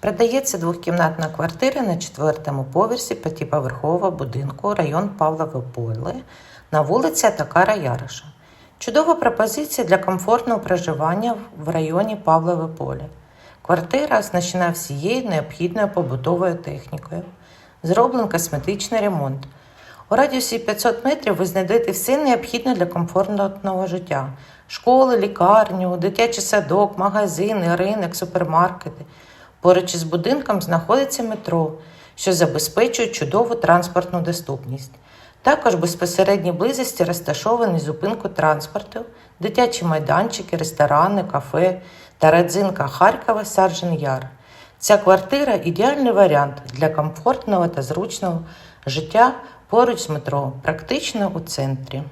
Продається двохкімнатна квартира на четвертому поверсі п'ятиповерхового будинку район Павлове Поле на вулиці Такара Яриша. Чудова пропозиція для комфортного проживання в районі Павлове Поле. Квартира оснащена всією необхідною побутовою технікою. Зроблений косметичний ремонт. У радіусі 500 метрів ви знайдете все необхідне для комфортного життя: школи, лікарню, дитячий садок, магазини, ринок, супермаркети. Поруч із будинком знаходиться метро, що забезпечує чудову транспортну доступність. Також в безпосередній близості розташовані зупинку транспорту, дитячі майданчики, ресторани, кафе та родзинка Харкова Саржен Яр. Ця квартира ідеальний варіант для комфортного та зручного життя поруч з метро, практично у центрі.